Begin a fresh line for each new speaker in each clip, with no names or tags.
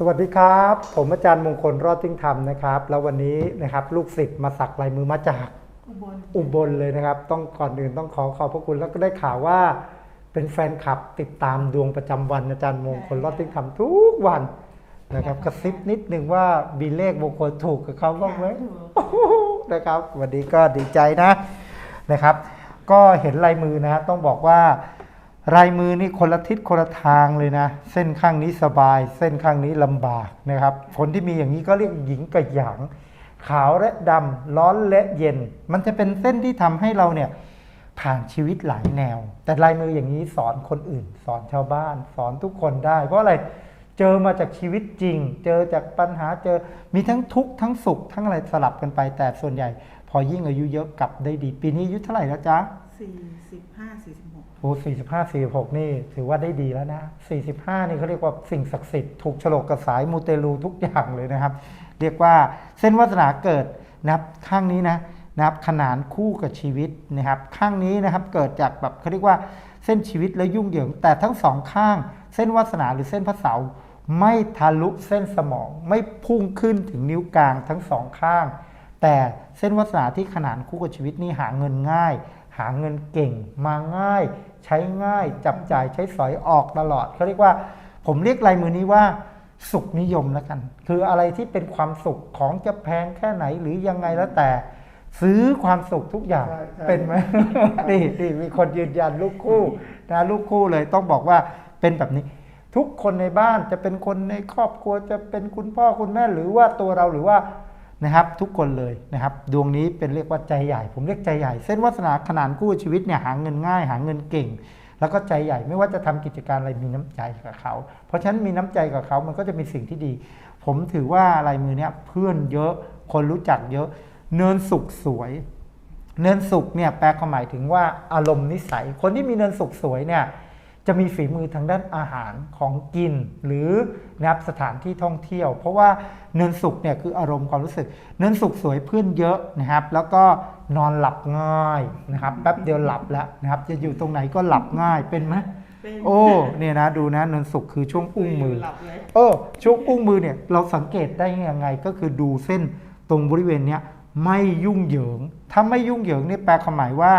สวัสดีครับ ผมอาจารย์มงคลรอดทิ้งธรรมนะครับ แล้ววันนี้นะครับลูกศิษย์มาสักลายมือมาจาก
อุบล
อุบลเลยนะครับ ต้องก่อนอื่นต้องขอขอบพระคุณแล้วก็ได้ข่าวว่า เป็นแฟนคลับติดตามดวงประจำวันอาจารย์มงคลรอดทิ้งธรรมทุกวันนะครับกระซิบนิดนึงว่ามีเลขมงคลถูกกับเขาบ้างไหม
ถูก
นะครับวันนี้ก็ดีใจนะนะครับ ก็เห็นลายมือนะต้องบอกว่า ลายมือนี่คนละทิศคนละทางเลยนะ เส้นข้างนี้สบาย เส้นข้างนี้ลำบากนะครับคนที่มีอย่างนี้ก็เรียกหญิงกับหยาง ขาวและดำร้อนและเย็น มันจะเป็นเส้นที่ทำให้เราเนี่ยผ่านชีวิตหลายแนว แต่ลายมืออย่างนี้สอนคนอื่น สอนชาวบ้าน สอนทุกคนได้ เพราะอะไรเจอมาจากชีวิตจริง เจอจากปัญหาเจอมีทั้งทุกข์ทั้งสุขทั้งอะไรสลับกันไป แต่ส่วนใหญ่ พอยิ่งอายุเยอะกลับได้ดี ปีนี้อายุเท่าไหร่แล้วจ๊ะ
สี่สิบห้าสี่สิบห
โอ้สี่สิบห้าสี่หกนี่ถือว่าได้ดีแล้วนะสี่สิบห้านี่เขาเรียกว่าสิ่งศักดิ์สิทธิ์ถูกฉลกกับสายมูเตลูทุกอย่างเลยนะครับ เรียกว่าเส้นวาสนาเกิดนะครับข้างนี้นะนะครับขนานคู่กับชีวิตนะครับข้างนี้นะครับเกิดจากแบบเขาเรียกว่าเส้นชีวิตและยุ่งเหยิง แต่ทั้งสองข้าง เส้นวาสนาหรือเส้นพระเสาไม่ทะลุเส้นสมอง ไม่พุ่งขึ้นถึงนิ้วกลางทั้งสองข้าง แต่เส้นวาสนาที่ขนานคู่กับชีวิตนี่หาเงินง่าย หาเงินเก่งมาง่าย ใช้ง่ายจับจ่ายใช้สอยออกตลอดเขาเรียกว่า ผมเรียกลายมือนี้ว่าสุขนิยมแล้วกัน คืออะไรที่เป็นความสุขของจะแพงแค่ไหนหรือยังไงแล้วแต่ ซื้อความสุขทุกอย่าง
ใช่ใช่
เป็นไหมนี่นี่มีคนยืนยันลูกคู่นะลูกคู่เลยต้องบอกว่าเป็นแบบนี้ ทุกคนในบ้านจะเป็นคนในครอบครัวจะเป็นคุณพ่อคุณแม่หรือว่าตัวเราหรือว่า นะครับ ทุกคนเลยนะครับ ดวงนี้เป็นเรียกว่าใจใหญ่ ผมเรียกใจใหญ่ เส้นวาสนาขนานคู่ชีวิตเนี่ยหาเงินง่าย หาเงินเก่ง แล้วก็ใจใหญ่ไม่ว่าจะทำกิจการอะไรมีน้ำใจกับเขา เพราะฉะนั้นมีน้ำใจกับเขามันก็จะมีสิ่งที่ดี ผมถือว่าลายมือเนี่ยเพื่อนเยอะคนรู้จักเยอะ เนินสุขสวย เนินสุขเนี่ยแปลความหมายถึงว่าอารมณ์นิสัย คนที่มีเนินสุขสวยเนี่ย จะมีฝีมือทางด้านอาหารของกิน หรือนะครับสถานที่ท่องเที่ยว เพราะว่าเนินสุขเนี่ยคืออารมณ์ความรู้สึก เนินสุขสวยเพื่อนเยอะนะครับ แล้วก็นอนหลับง่ายนะครับแป๊บเดียวหลับแล้วนะครับ จะอยู่ตรงไหนก็หลับง่ายเป็นไหม
เป็น
โอ้เนี่ยนะดูนะเนินสุขคือช่วงอุ้งมือ
หลับเลย
เออช่วงอุ้งมือเนี่ยเราสังเกตได้ยังไงก็คือดูเส้นตรงบริเวณเนี้ยไม่ยุ่งเหยิง ถ้าไม่ยุ่งเหยิงเนี่ยแปลความหมายว่า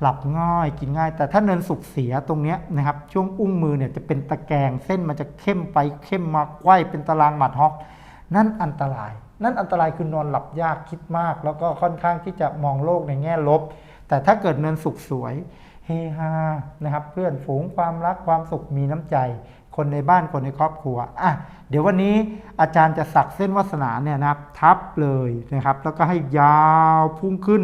หลับง่ายกินง่าย แต่ถ้าเนินสุกเสียตรงนี้นะครับช่วงอุ้งมือเนี่ยจะเป็นตะแกรงเส้นมันจะเข้มไปเข้มมาไขว้เป็นตารางหมัดฮอก นั่นอันตราย นั่นอันตรายคือนอนหลับยากคิดมาก แล้วก็ค่อนข้างที่จะมองโลกในแง่ลบ แต่ถ้าเกิดเนินสุขสวยเฮฮานะครับเพื่อนฝูงความรักความสุขมีน้ำใจ คนในบ้านคนในครอบครัวอะเดี๋ยววันนี้อาจารย์จะสักเส้นวาสนาเนี่ยนะครับทับเลยนะครับ แล้วก็ให้ยาวพุ่งขึ้น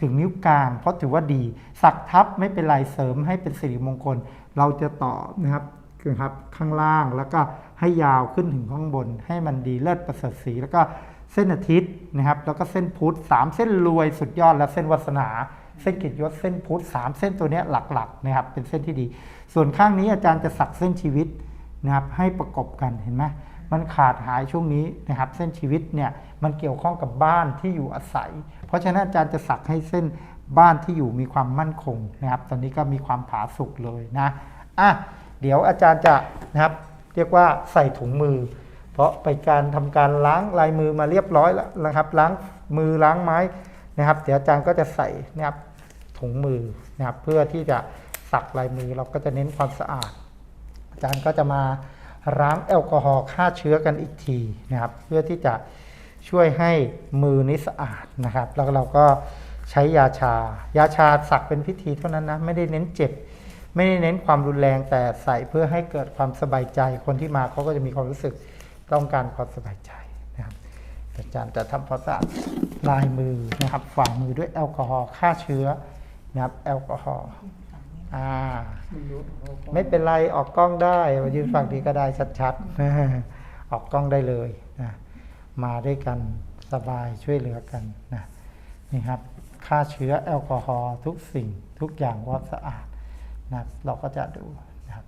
ถึงนิ้วกลาง เพราะถือว่าดี สักทับไม่เป็นไรเสริมให้เป็นสิริมงคล เราจะต่อนะครับนะครับข้างล่างแล้วก็ให้ยาวขึ้นถึงข้างบน ให้มันดีเลิศประเสริฐสีแล้วก็เส้นอาทิตย์นะครับ แล้วก็เส้นพุธสามเส้นรวยสุดยอดแล้วเส้นวาสนาเส้นกิยศเส้นพุธสามเส้นตัวนี้หลักๆนะครับเป็นเส้นที่ดี ส่วนข้างนี้อาจารย์จะสักเส้นชีวิตนะครับให้ประกบกันเห็นไหม มันขาดหายช่วงนี้นะครับ เส้นชีวิตเนี่ยมันเกี่ยวข้องกับบ้านที่อยู่อาศัย เพราะฉะนั้นอาจารย์จะสักให้เส้นบ้านที่อยู่มีความมั่นคงนะครับ ตอนนี้ก็มีความผาสุกเลยนะอะเดี๋ยวอาจารย์จะนะครับ เรียกว่าใส่ถุงมือ เพราะไปการทำการล้างลายมือมาเรียบร้อยแล้วนะครับล้างมือล้างไม้นะครับ เดี๋ยวอาจารย์ก็จะใส่นะครับถุงมือนะครับเพื่อที่จะสักลายมือเราก็จะเน้นความสะอาด อาจารย์ก็จะมา ล้างแอลกอฮอล์ฆ่าเชื้อกันอีกทีนะครับ เพื่อที่จะช่วยให้มือนี้สะอาดนะครับ แล้วเราก็ใช้ยาชา ยาชาสักเป็นพิธีเท่านั้นนะ ไม่ได้เน้นเจ็บ ไม่ได้เน้นความรุนแรงแต่ใส่เพื่อให้เกิดความสบายใจ คนที่มาเขาก็จะมีความรู้สึกต้องการความสบายใจนะครับอาจารย์จะทำความสะอาดลายมือนะครับฝ่ามือด้วยแอลกอฮอล์ฆ่าเชื้อนะครับแอลกอฮอล์ อ่า ไม่เป็นไรออกกล้องได้มายืนฝั่งนี้ก็ได้ชัดๆออกกล้องได้เลยนะมาด้วยกันสบายช่วยเหลือกันนะนี่ครับฆ่าเชื้อแอลกอฮอล์ทุกสิ่งทุกอย่างว่าสะอาดนะครับเราก็จะดูนะครับ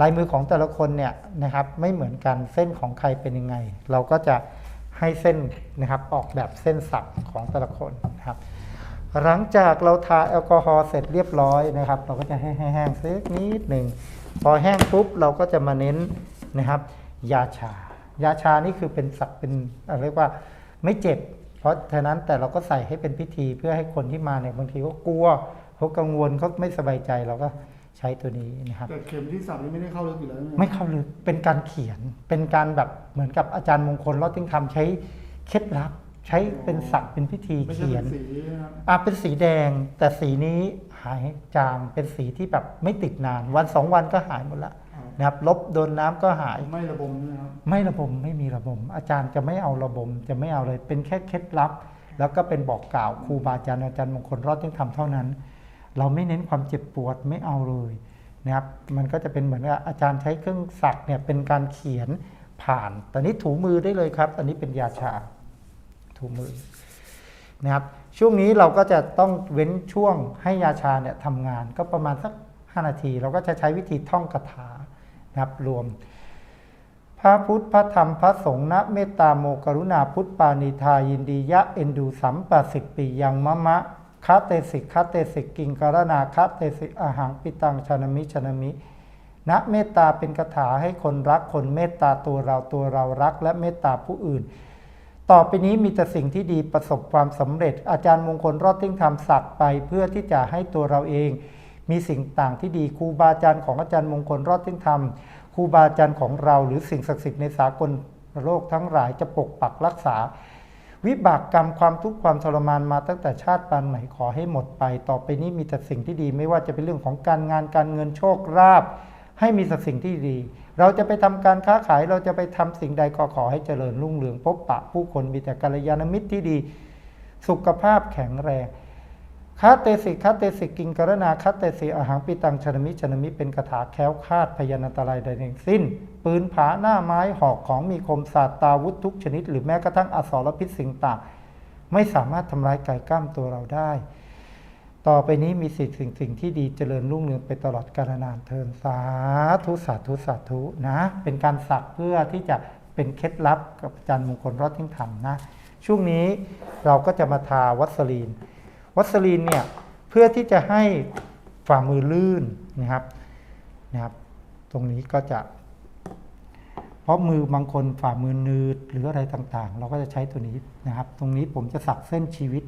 ลายมือของแต่ละคนเนี่ยนะครับไม่เหมือนกันเส้นของใครเป็นยังไง เราก็จะให้เส้นนะครับออกแบบเส้นสักของแต่ละคนนะครับ หลังจากเราทาแอลกอฮอล์เสร็จเรียบร้อยนะครับ เราก็จะให้แห้งๆสักนิดหนึ่งพอแห้งปุ๊บเราก็จะมาเน้นนะครับ ยาชา ยาชานี่คือเป็นศักดิ์เป็นอะไรเรียกว่าไม่เจ็บ เพราะฉะนั้นแต่เราก็ใส่ให้เป็นพิธีเพื่อให้คนที่มาเนี่ยบางทีเขากลัวเขากังวลเขาไม่สบายใจเราก็ใช้ตัวนี้นะครับ
แต่เข็มที่สับนี่ไม่ได้เข้าลึกอยู่แล้วใช่ห
ไม่เข้าลึกเป็นการเขียนเป็นการแบบเหมือนกับอาจารย์มงคลรอดทิ้งทำใช้เคล็ดลับ ใช้เป็นศักดิ์เป็นพิธี
ไม่ใช่
เขีย
เป็นนสีนะครับ
อะเป็นสีแดง แต่สีนี้หายจางเป็นสีที่แบบไม่ติดนาน วันสองวันก็หายหมดละนะครับลบโดนน้ำก็หาย
ไม่ระบมนะครับ
ไม่ระบมไม่มีระบม อาจารย์จะไม่เอาระบม จะไม่เอาเลย เป็นแค่เคล็ดลับ แล้วก็เป็นบอกกล่าวครูบาอาจารย์อาจารย์มงคลรอดทิ้งทำเท่านั้น เราไม่เน้นความเจ็บปวดไม่เอาเลยนะครับมันก็จะเป็นเหมือนกับอาจารย์ใช้เครื่องสักเนี่ยเป็นการเขียนผ่าน ตอนนี้ถูมือได้เลยครับ อันนี้เป็นยาชา ถูมือนะครับช่วงนี้เราก็จะต้องเว้นช่วงให้ยาชาเนี่ยทำงานก็ประมาณสัก 5 นาที เราก็จะใช้วิธีท่องคาถานะครับรวม พระพุทธพระธรรมพระสงฆ์นะเมตตาโมกรุณาพุทธปานิทายินดียะเอ็นดูสัมปสิกปียังมะมะคาเตสิกคาเตสิกกิงการนาคาเตสิกอาหังปิตังชนมิชนมินะเมตตาเป็นคาถาให้คนรักคนเมตตาตัวเราตัวเรารัก และเมตตาผู้อื่น ต่อไปนี้มีแต่สิ่งที่ดีประสบความสำเร็จ อาจารย์มงคลรอดทิ้งธรรมสักไปเพื่อที่จะให้ตัวเราเอง มีสิ่งต่างที่ดีครูบาอาจารย์ของอาจารย์มงคลรอดทิ้งธรรมครูบาอาจารย์ของเราหรือสิ่งศักดิ์สิทธิ์ในสากลโลกทั้งหลายจะปกปักรักษา วิบากกรรมความทุกข์ความทรมานมาตั้งแต่ชาติปานไหนขอให้หมดไป ต่อไปนี้มีแต่สิ่งที่ดีไม่ว่าจะเป็นเรื่องของการงานการเงินโชคลาภ ให้มีแต่สิ่งที่ดี เราจะไปทำการค้าขายเราจะไปทำสิ่งใดก็ขอให้เจริญรุ่งเรืองพบปะผู้คนมีแต่กัลยาณมิตรที่ดี สุขภาพแข็งแรงคาเตสิกคาเตสิกิงกรณาคาเตสิอาหังปิตังชนมิชนมิเป็นคาถาแคล้วคาดพยานันตรายใดทั้งสิ้น ปืนผาหน้าไม้หอกของมีคมศาสตร์ตาวุธทุกชนิด หรือแม้กระทั่งอสรพิษสิ่งต่าง ไม่สามารถทำร้ายกายกล้ามตัวเราได้ ต่อไปนี้มีสิ่งสิ่งสิ่งที่ดีเจริญรุ่งเรืองไปตลอดกาลนานเทินสาธุสาธุสาธุนะ เป็นการสักเพื่อที่จะเป็นเคล็ดลับกับอาจารย์มงคลรอดทิ้งธรรมนะ ช่วงนี้เราก็จะมาทาวัสลีน วัสลีนเนี่ยเพื่อที่จะให้ฝ่ามือลื่นนะครับนะครับ ตรงนี้ก็จะ เพราะมือบางคนฝ่ามือนืดหรืออะไรต่างๆ เราก็จะใช้ตัวนี้นะครับ ตรงนี้ผมจะสักเส้นชีวิต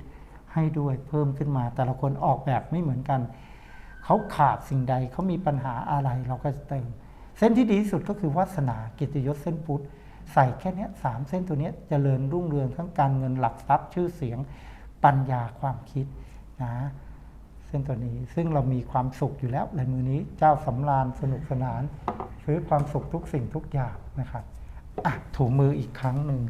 ให้ด้วยเพิ่มขึ้นมา แต่ละคนออกแบบไม่เหมือนกัน เขาขาดสิ่งใดเขามีปัญหาอะไรเราก็จะเติม เส้นที่ดีที่สุดก็คือวาสนากิตยศเส้นพุทธใส่แค่เนี้ยสามเส้นตัวเนี้ยเจริญรุ่งเรืองทั้งการเงินหลักทรัพย์ชื่อเสียงปัญญาความคิดนะเส้นตัวนี้ซึ่งเรามีความสุขอยู่แล้วลายมือนี้เจ้าสำราญสนุกสนานซื้อความสุขทุกสิ่งทุกอย่างนะครับอะถูมืออีกครั้งหนึ่ง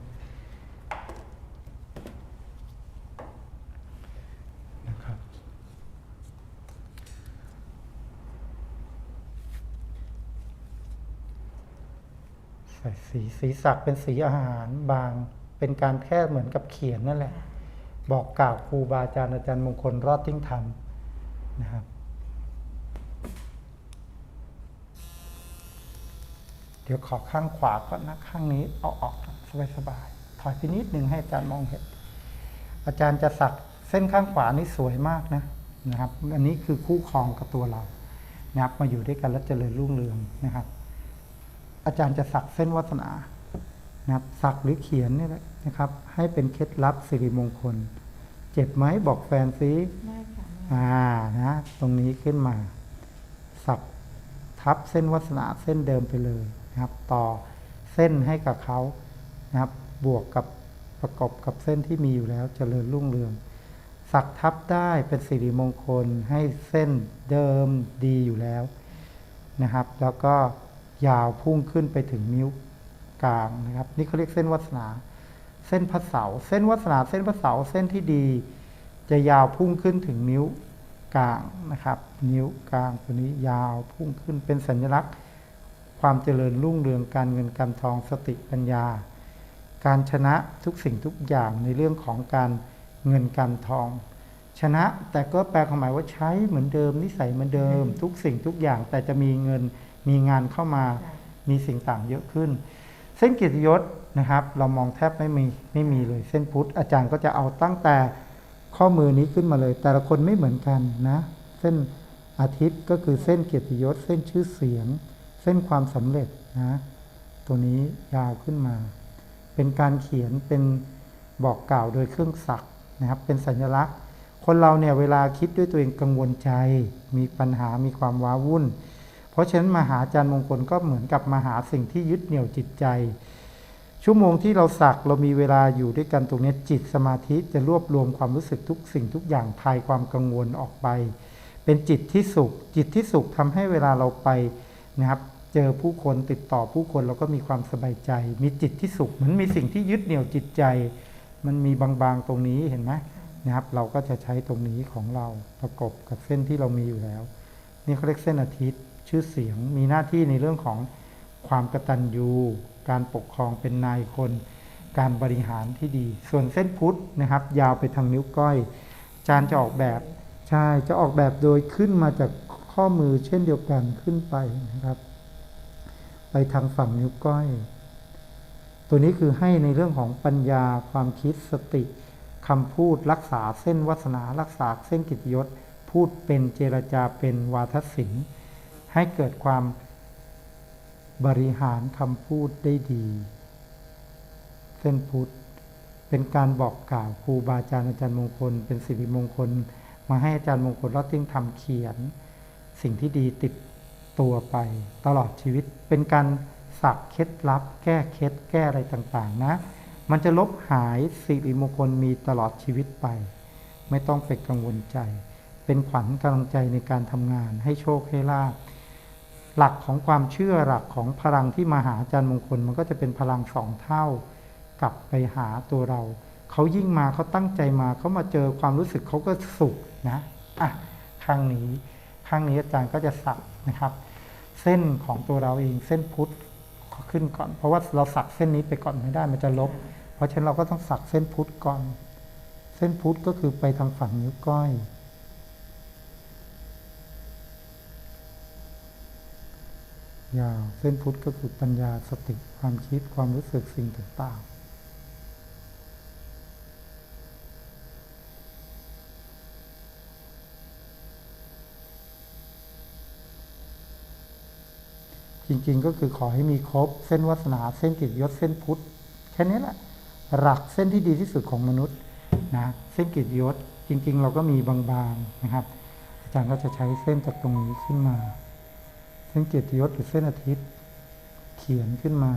นะครับ ใส่สีสีสักเป็นสีอาหารบาง เป็นการแค่เหมือนกับเขียนนั่นแหละ บอกกล่าวครูบาอาจารย์อาจารย์มงคลรอดทิ้งธรรมนะครับเดี๋ยวขอข้างขวาก่อนนะข้างนี้เอาออกสบายสบายๆถอยไปนิดหนึ่งให้อาจารย์มองเห็นอาจารย์จะสักเส้นข้างขวานี่สวยมากนะนะครับ อันนี้คือคู่ครองกับตัวเรานะครับมาอยู่ด้วยกันแล้วเจริญรุ่งเรืองนะครับ อาจารย์จะสักเส้นวัฒนานะครับสักหรือเขียนนี่แหละนะครับ ให้เป็นเคล็ดลับสิริมงคล เจ็บไหมบอกแฟนซิ
ไม่ค่ะไม่
อ่านะตรงนี้ขึ้นมา สับทับเส้นวัสนาเส้นเดิมไปเลยนะครับ ต่อเส้นให้กับเขานะครับ บวกกับประกอบกับเส้นที่มีอยู่แล้วเจริญรุ่งเรือง สักทับได้เป็นสิริมงคลให้เส้นเดิมดีอยู่แล้วนะครับ แล้วก็ ยาวพุ่งขึ้นไปถึงนิ้วกลางนะครับ นี่เขาเรียกเส้นวัสนา เส้นพระเสาเส้นวัสนาเส้นพระเสาเส้นที่ดี จะยาวพุ่งขึ้นถึงนิ้วกลางนะครับ นิ้วกลางตัวนี้ยาวพุ่งขึ้นเป็นสัญลักษณ์ ความเจริญรุ่งเรืองการเงินการทองสติปัญญา การชนะทุกสิ่งทุกอย่างในเรื่องของการเงินการทอง ชนะแต่ก็แปลความหมายว่าใช้เหมือนเดิมนิสัยเหมือนเดิม ทุกสิ่งทุกอย่างแต่จะมีเงิน มีงานเข้ามามีสิ่งต่างเยอะขึ้น เส้นเกียรติยศนะครับ เรามองแทบไม่มีไม่มีเลยเส้นพุทธอาจารย์ก็จะเอาตั้งแต่ข้อมือนี้ขึ้นมาเลย แต่ละคนไม่เหมือนกันนะเส้นอาทิตย์ก็คือเส้นเกียรติยศ เส้นชื่อเสียง เส้นความสำเร็จนะตัวนี้ยาวขึ้นมา เป็นการเขียนเป็นบอกกล่าวโดยเครื่องสักนะครับ เป็นสัญลักษณ์ คนเราเนี่ยเวลาคิดด้วยตัวเองกังวลใจ มีปัญหามีความว้าวุ่นเพ ราะฉะนั้นมาหาจารย์มงคลก็เหมือนกับมาหาสิ่งที่ยึดเหนี่ยวจิตใจ ชั่วโมงที่เราสักเรามีเวลาอยู่ด้วยกันตรงนี้จิตสมาธิจะรวบรวมความรู้สึกทุกสิ่งทุกอย่างทายความกังวลออกไป เป็นจิตที่สุข จิตที่สุขทำให้เวลาเราไปนะครับเจอผู้คนติดต่อผู้คนเราก็มีความสบายใจ มีจิตที่สุขเหมือนมีสิ่งที่ยึดเหนี่ยวจิตใจ มันมีบางๆตรงนี้เห็นไหมนะครับ เราก็จะใช้ตรงนี้ของเราประกบกับเส้นที่เรามีอยู่แล้ว นี่เขาเรียกเส้นอาทิตย์ ชื่อเสียง มีหน้าที่ในเรื่องของความกตัญญูการปกครองเป็นนายคน การบริหารที่ดี ส่วนเส้นพุทธนะครับ ยาวไปทางนิ้วก้อยอาจารย์จะออกแบบใช่จะออกแบบโดยขึ้นมาจากข้อมือเช่นเดียวกันขึ้นไปนะครับ ไปทางฝั่งนิ้วก้อย ตัวนี้คือให้ในเรื่องของปัญญาความคิดสติคำพูดรักษาเส้นวาสนารักษาเส้นกิตยศ พูดเป็นเจรจาเป็นวาทศิลป์ ให้เกิดความบริหารคำพูดได้ดี เส้นพุทธเป็นการบอกกล่าวครูบาอาจารย์อาจารย์มงคล เป็นสิริมงคล มาให้อาจารย์มงคลรอดติ้งทำเขียน สิ่งที่ดีติดตัวไป ตลอดชีวิตเป็นการสักเคล็ดลับ แก้เคล็ดแก้อะไรต่างๆ นะ มันจะลบหายสิริมงคลมีตลอดชีวิตไป ไม่ต้องไปกังวลใจ เป็นขวัญกำลังใจในการทำงานให้โชคให้ลาภ หลักของความเชื่อหลักของพลังที่มาหาอาจารย์มงคล มันก็จะเป็นพลังสองเท่ากลับไปหาตัวเรา เขายิ่งมาเขาตั้งใจมาเขามาเจอความรู้สึกเขาก็สุขนะอะข้างนี้ข้างนี้อาจารย์ก็จะสักนะครับ เส้นของตัวเราเองเส้นพุทธขึ้นก่อน เพราะว่าเราสักเส้นนี้ไปก่อนไม่ได้มันจะลบ เพราะฉะนั้นเราก็ต้องสักเส้นพุทธก่อน เส้นพุทธก็คือไปทางฝั่งนิ้วก้อย ยาว เส้นพุทธก็คือปัญญาสติความคิดความรู้สึกสิ่งต่างๆ จริงๆก็คือขอให้มีครบ เส้นวาสนาเส้นกิจยศเส้นพุทธแค่นี้แหละ หลักเส้นที่ดีที่สุดของมนุษย์นะเส้นกิจยศจริง ๆ เราก็มีบางๆนะครับ อาจารย์ก็จะใช้เส้นจากตรงนี้ขึ้นมา เส้นเกียรติยศหรือเส้นอาทิตย์ เขียนขึ้นมา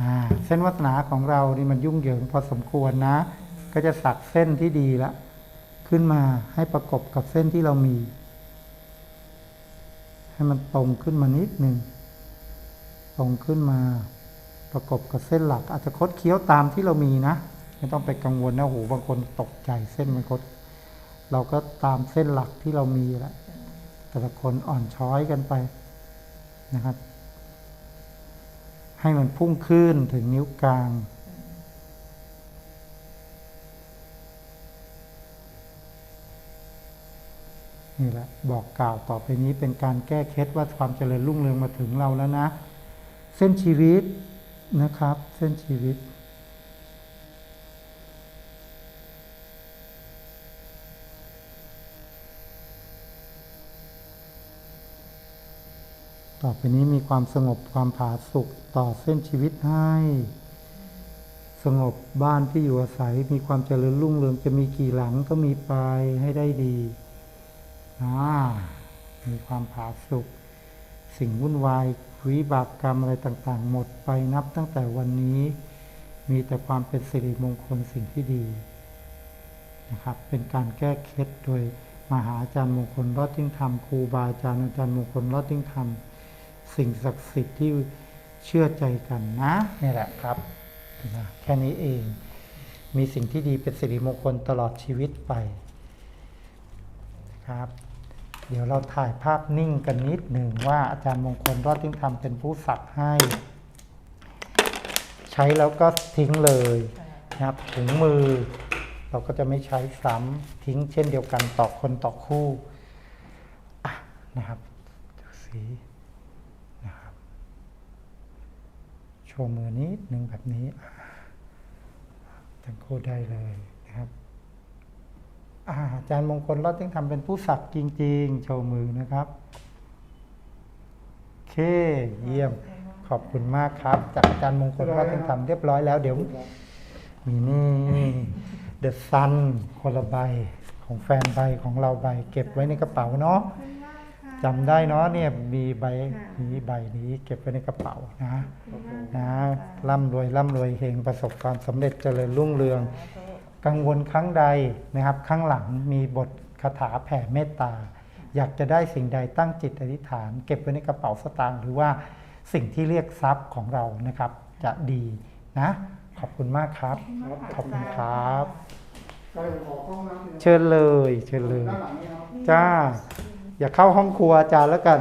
อ่าเส้นวัฒนาของเรานี่มันยุ่งเหยิงพอสมควรนะ ก็จะสักเส้นที่ดีละ ขึ้นมาให้ประกบกับเส้นที่เรามี ให้มันตรงขึ้นมานิดหนึ่งตรงขึ้นมาประกบกับเส้นหลัก อาจจะคดเคี้ยวตามที่เรามีนะ ไม่ต้องไปกังวลนะโหบางคนตกใจเส้นมันคด เราก็ตามเส้นหลักที่เรามีแหละแต่ละคนอ่อนช้อยกันไปนะครับ ให้มันพุ่งขึ้นถึงนิ้วกลาง นี่แหละบอกกล่าวต่อไปนี้เป็นการแก้เคล็ดว่าความเจริญรุ่งเรืองมาถึงเราแล้วนะ เส้นชีวิตนะครับ เส้นชีวิต ต่อไปนี้มีความสงบความผาสุกต่อเส้นชีวิตให้สงบบ้านที่อยู่อาศัยมีความเจริญรุ่งเรืองจะมีกี่หลังก็มีไปให้ได้ดี มีความผาสุกสิ่งวุ่นวายวิบากกรรมอะไรต่างๆ หมดไปนับตั้งแต่วันนี้ มีแต่ความเป็นสิริมงคลสิ่งที่ดีนะครับ เป็นการแก้เคล็ดโดยมหาอาจารย์มงคลรอดทิ้งธรรมครูบาอาจารย์อาจารย์มงคลรอดทิ้งธรรมสิ่งศักดิ์สิทธิ์ที่เชื่อใจกันนะนี่แหละครับนะแค่นี้เอง มีสิ่งที่ดีเป็นสิริมงคลตลอดชีวิตไปครับ เดี๋ยวเราถ่ายภาพนิ่งกันนิดหนึ่งว่าอาจารย์มงคลรอดทิ้งธรรมเป็นผู้สักให้ ใช้แล้วก็ทิ้งเลยนะครับถุงมือ เราก็จะไม่ใช้ซ้ำทิ้งเช่นเดียวกันต่อคนต่อคู่ะนะครับดูสีนะครับโชว์มือนิดหนึ่งแบบนี้ทั้งคู่ได้เลยนะครับ อาจารย์มงคลเรอดต้องทำเป็นผู้สักจริง ๆ โชว์มือนะครับโอเค เยี่ยม ขอบคุณมากครับ จากอาจารย์มงคลเรอดต้องทำเรียบร้อยแล้ว เดี๋ยว มีนี่ The Sun คนละใบของแฟนใบของเราใบ เก็บไว้ในกระเป๋าเนาะจำได้เนาะเนี่ยมีใบนี้ใบนี้ เก็บไว้ในกระเป๋านะนะ
ค่ะ
ร่ำรวยร่ำรวยเฮงประสบความสำเร็จเจริญรุ่งเรือง กังวลครั้งใดนะครับ ข้างหลังมีบทคาถาแผ่เมตตา อยากจะได้สิ่งใดตั้งจิตอธิษฐาน เก็บไว้ในกระเป๋าสตางค์หรือว่าสิ่งที่เรียกทรัพย์ของเรานะครับ จะดีนะ ขอบคุณมากครับ ขอบคุณครับ
ก็เลยขอเข้าห้องน้ำนี่นะ
เชิญเลย เชิญเลย
ด้านหลังนี่ครับ
จ้า อย่าเข้าห้องครัวอาจารย์แล้วกัน